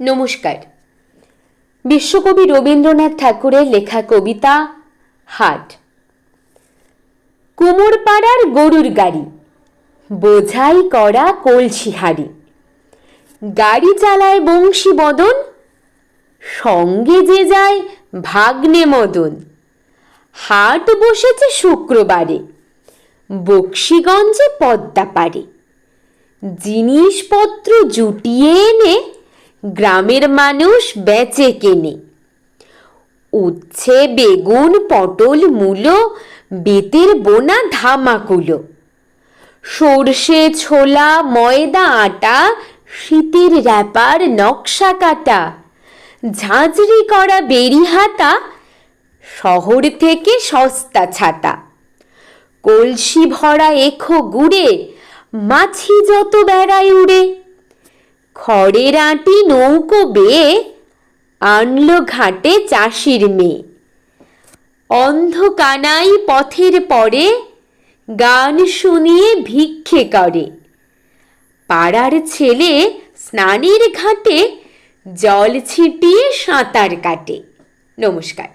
নমস্কার। বিশ্বকবি রবীন্দ্রনাথ ঠাকুরের লেখা কবিতা, হাট। কুমোরপাড়ার গরুর গাড়ি, বোঝাই করা কলসি হাড়ি গাড়ি চালায় বংশী বদন, সঙ্গে যে যায় ভাগ্নে মদন। হাট বসেছে শুক্রবারে, বক্সিগঞ্জে পদ্মা পারে জিনিসপত্র জুটিয়ে এনে গ্রামের মানুষ বেচে কেনে। উচ্ছে, বেগুন, পটল, মূলো, বেতের বোনা, ধামাকুলো। সর্ষে, ছোলা, ময়দা, আটা, শীতের র্যাপার, নকশা কাটা, ঝাঁঝরি করা বেরি হাতা, শহর থেকে সস্তা ছাতা। কলসি ভরা এখো গুড়ে, মাছি যত বেড়ায় উড়ে। খড়ের আঁটি নৌকো বেয়ে আনলো ঘাটে চাষির মেয়ে। অন্ধ কানাই পথের পরে গান শুনিয়ে ভিক্ষে করে। পাড়ার ছেলে স্নানের ঘাটে জল ছিটিয়ে সাঁতার কাটে। নমস্কার।